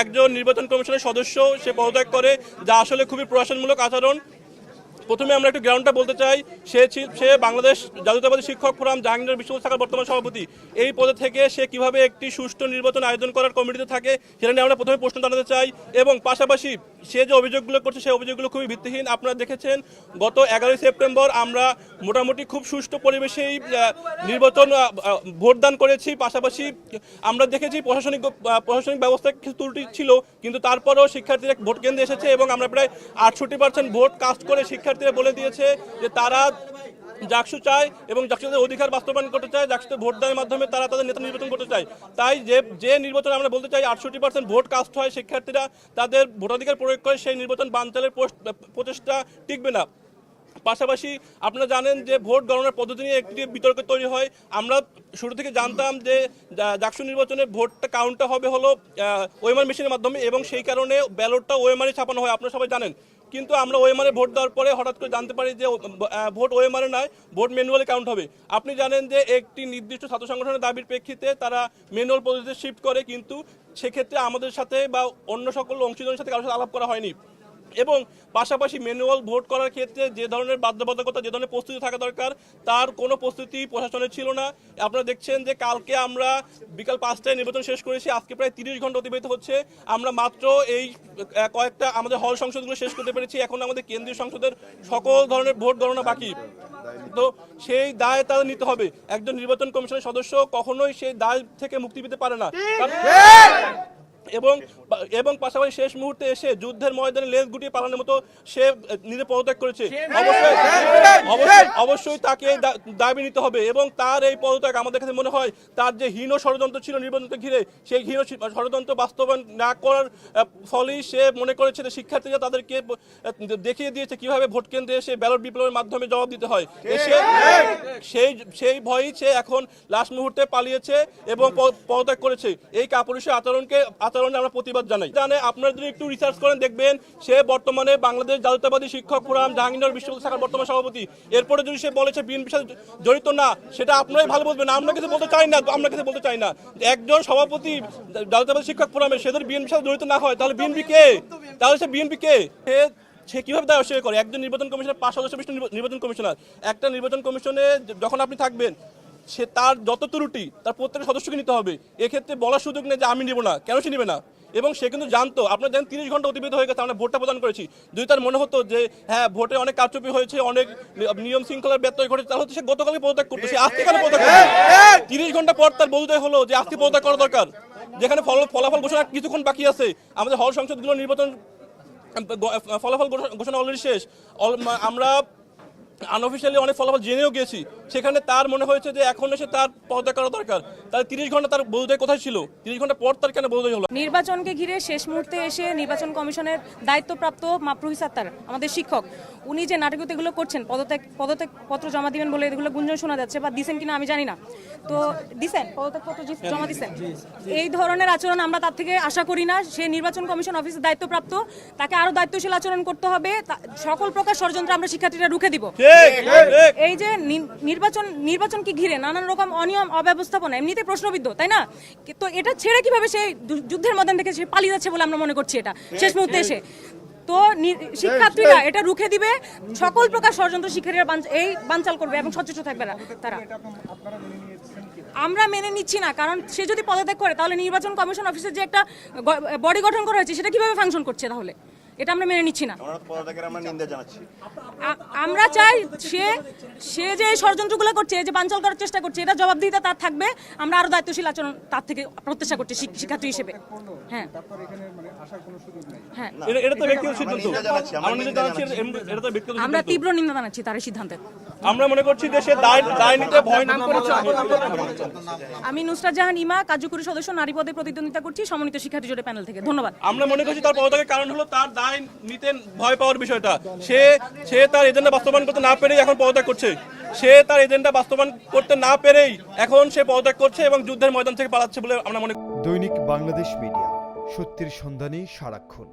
একজন নির্বাচন কমিশনের সদস্য, সে পদত্যাগ করে, যা আসলে খুবই প্রশাসনমূলক আচরণ। প্রথমে আমরা একটু গ্রাউন্ডটা বলতে চাই, সে সে বাংলাদেশ জাতীয়তাবাদী শিক্ষক ফোরাম জাহাঙ্গীর বিশ্ববিদ্যালয় থাকার বর্তমান সভাপতি। এই পদে থেকে সে কীভাবে একটি সুষ্ঠু নির্বাচন আয়োজন করার কমিটিতে থাকে, সেটা নিয়ে আমরা প্রথমে প্রশ্ন জানাতে চাই এবং পাশাপাশি সে যে অভিযোগগুলো করছে, সেই অভিযোগগুলো খুবই ভিত্তিহীন। আপনারা দেখেছেন, গত এগারোই সেপ্টেম্বর আমরা মোটামুটি খুব সুষ্ঠু পরিবেশেই নির্বাচন ভোটদান করেছি। পাশাপাশি আমরা দেখেছি প্রশাসনিক প্রশাসনিক ব্যবস্থায় কিছু ত্রুটি ছিল, কিন্তু তারপরেও শিক্ষার্থীরা ভোট কেন্দ্রে এসেছে এবং আমরা প্রায় আটষট্টি পার্সেন্ট ভোট কাস্ট করে শিক্ষার্থীরা বলে দিয়েছে যে তারা জাকসু চায় এবং জাকসুদের অধিকার বাস্তবায়ন করতে চায়, জাকসুতে ভোট দেওয়ার মাধ্যমে তারা তাদের নেতা নির্বাচন করতে চায়। তাই যে যে নির্বাচন আমরা বলতে চাই, আটষট্টি পার্সেন্ট ভোট কাস্ট হয়, শিক্ষার্থীরা তাদের ভোটাধিকার প্রয়োগ করে সেই নির্বাচন বানচালের প্রচেষ্টা টিকবে না। পাশাপাশি আপনারা জানেন যে ভোট গণনার পদ্ধতি নিয়ে একটি বিতর্ক তৈরি হয়। আমরা শুরু থেকে জানতাম যে জাকসু নির্বাচনে ভোটটা কাউন্টটা হবে হলো ওয়েমার মেশিনের মাধ্যমে এবং সেই কারণে ব্যালটটা ওয়েমারে ছাপানো হয়, আপনারা সবাই জানেন। কিন্তু আমরা ওয়েমারে ভোট দেওয়ার পরে হঠাৎ করে জানতে পারি যে ভোট ওয়েমারে নয়, ভোট ম্যানুয়ালি কাউন্ট হবে। আপনি জানেন যে একটি নির্দিষ্ট ছাত্র সংগঠনের দাবির প্রেক্ষিতে তারা ম্যানুয়াল পদ্ধতিতে শিফট করে, কিন্তু সেক্ষেত্রে আমাদের সাথে বা অন্য সকল অংশীদারের সাথে কারোর সাথে আলাপ করা হয়নি। এবং পাশাপাশি ম্যানুয়াল ভোট করার ক্ষেত্রে যে ধরনের বাধ্যবাধকতা, যে ধরনের প্রস্তুতি থাকা দরকার, তার কোনো প্রস্তুতি প্রশাসনের ছিল না। আপনারা দেখছেন যে কালকে আমরা বিকাল পাঁচটায় নির্বাচন শেষ করেছি, আজকে প্রায় তিরিশ ঘণ্টা অতিবাহিত হচ্ছে। আমরা মাত্র এই কয়েকটা আমাদের হল সংসদগুলো শেষ করতে পেরেছি। এখন আমাদের কেন্দ্রীয় সংসদের সকল ধরনের ভোট গণনা বাকি। তো সেই দায় তাদের নিতে হবে। একজন নির্বাচন কমিশনের সদস্য কখনোই সেই দায় থেকে মুক্তি পেতে পারে না। এবং এবং পাশাপাশি শেষ মুহূর্তে এসে যুদ্ধের ময়দানে লেজ গুটিয়ে পালানোর মতো সে নিজে পদত্যাগ করেছে। অবশ্যই তাকে দাবি নিতে হবে এবং তার এই পদত্যাগ আমাদের কাছে মনে হয় তার যে হীন ষড়যন্ত্র ছিল নির্বাচনকে ঘিরে সেই হীন ষড়যন্ত্র বাস্তবায়ন না করার ফলেই সে মনে করেছে যে শিক্ষার্থীরা তাদেরকে দেখিয়ে দিয়েছে কীভাবে ভোট কেন্দ্রে এসে ব্যালট বিপ্লবের মাধ্যমে জবাব দিতে হয়। এসে সেই সেই ভয়ই সে এখন লাস্ট মুহূর্তে পালিয়েছে এবং পদত্যাগ করেছে। এই কাপুরুষের আচরণকে আচরণে আমরা প্রতিবাদ জানাই। জানে আপনারা যদি একটু রিসার্চ করেন, দেখবেন সে বর্তমানে বাংলাদেশ জাতীয়তাবাদী শিক্ষক ফোরাম, জাহাঙ্গীরনগর বিশ্ববিদ্যালয় শাখার বর্তমান সভাপতি। এরপরে যদি সে বলেছে বিএনপির সাথে জড়িত না, সেটা আপনারাই ভালো বলবেন। আমরা কিছু বলতে চাই না, আমরা কিছু বলতে চাই না। একজন সভাপতি জাতীয়তাবাদী শিক্ষক ফোরামের সে যদি বিএনপির সাথে জড়িত না হয়, তাহলে বিএনপি কে? তাহলে সে বিএনপি কে? সে কীভাবে দায় অস্বীকার করে? একজন নির্বাচন কমিশনের পাঁচ সদস্য বিশিষ্ট নির্বাচন কমিশনার। একটা নির্বাচন কমিশনে যখন আপনি থাকবেন সে তার যত ত্রুটি তার প্রত্যেক সদস্যকে নিতে হবে। এক্ষেত্রে বলার সুযোগ নেই যে আমি নিব না। কেন সে নিবে না? এবং সে কিন্তু জানতো আপনারা জানেন তিরিশ ঘণ্টা অতিবাহিত হয়ে গেছে আমরা ভোটটা প্রদান করেছি। যদি তার মনে হতো যে হ্যাঁ ভোটে অনেক কারচুপি হয়েছে অনেক নিয়ম শৃঙ্খলার ব্যত্যয় ঘটেছে তাহলে সে গতকালকে পদত্যাগ করতো। সে আজকে কেন পদত্যাগ তিরিশ ঘণ্টা পর তার বোধোদয় হলো যে আজকে পদত্যাগ করা দরকার। যেখানে ফল- ফলাফল ঘোষণা কিছুক্ষণ বাকি আছে। আমাদের হল সংসদগুলো নির্বাচন ফলাফল ঘোষণা অলরেডি শেষ। আমরা আনঅফিসিয়ালি অনেক ফলাফল জেনেও গেছি। সেখানে তার মনে হয়েছে যে এখন এসে তার পদত্যাগ করা দরকার। তাহলে তিরিশ ঘণ্টা তার বোধোদয় কোথায় ছিল? তিরিশ ঘণ্টা পর তার কেন বোধোদয় হলো? নির্বাচনকে ঘিরে শেষ মুহূর্তে এসে নির্বাচন কমিশনের দায়িত্বপ্রাপ্ত মাপ্রুহি সাত্তার আমাদের শিক্ষক। উনি যে নাটকীয়তা এগুলো করছেন পদত্যাগ পদত্যাগ পত্র জমা দিবেন বলে এগুলো গুঞ্জন শোনা যাচ্ছে বা দিছেন কিনা আমি জানি না। তো দিছেন পদত্যাগ পত্র জমা দিছেন। এই ধরনের আচরণ আমরা তার থেকে আশা করি না। সে নির্বাচন কমিশন অফিসের দায়িত্বপ্রাপ্ত। তাকে আরও দায়িত্বশীল আচরণ করতে হবে। তা- সকল প্রকার ষড়যন্ত্র আমরা শিক্ষার্থীরা রুখে দিব। এই যে নির্বাচন নির্বাচনকে ঘিরে নানান রকম অনিয়ম অব্যবস্থাপনা এমনিতে প্রশ্নবিদ্ধ তাই না? তো এটা ছেড়ে কীভাবে সেই যুদ্ধের ময়দান থেকে সে পালিয়ে যাচ্ছে বলে আমরা মনে করছি এটা? শেষ মুহূর্তে এসে। তো নি- শিক্ষার্থীরা এটা রুখে দিবে সকল প্রকার ষড়যন্ত্র শিক্ষার্থীরা এই বানচাল করবে এবং সচেষ্ট থাকবে না তারা। আমরা মেনে নিচ্ছি না কারণ সে যদি পদত্যাগ করে তাহলে নির্বাচন কমিশন অফিসের যে একটা বডি গঠন করা হয়েছে সেটা কীভাবে ফাংশন করছে তাহলে? এটা আমরা মেনে নিচ্ছি না। আমরা পদত্যাগের আমরা নিন্দা জানাচ্ছি। আ- আমরা চাই সে সে যে এই ষড়যন্ত্রগুলো করছে যে বাঞ্চল করার চেষ্টা করছে এটা জবাবদিহিতা তার থাকবে। আমরা আরও দায়িত্বশীল আচরণ তার থেকে প্রত্যাশা করছি শিক্ষার্থী হিসেবে। হ্যাঁ। হ্যাঁ। আমরা। তীব্র নিন্দা জানাচ্ছি তার এই সিদ্ধান্তের আমরা মনে করছি দায় দায় নিতে ভয় না। আমি নুসরাত জাহান ইমা কার্যকরী সদস্য নারী পদে প্রতিদ্বন্দ্বিতা করছি সমন্বিত শিক্ষার্থী জোটে প্যানেল থেকে। ধন্যবাদ। আমরা মনে করছি তার পদত্যাগের কারণ হলো তার দায় নিতে ভয় পাওয়ার বিষয়টা। সে সে তার এজেন্ডা বাস্তবায়ন করতে না পেরেই এখন পদত্যাগ করছে। সে তার এজেন্ডা বাস্তবায়ন করতে না পেরেই এখন সে পদত্যাগ করছে এবং যুদ্ধের ময়দান থেকে পালাচ্ছে বলে আমরা মনে দৈনিক বাংলাদেশ মিডিয়া, সত্যির সন্ধানে সারাক্ষণ।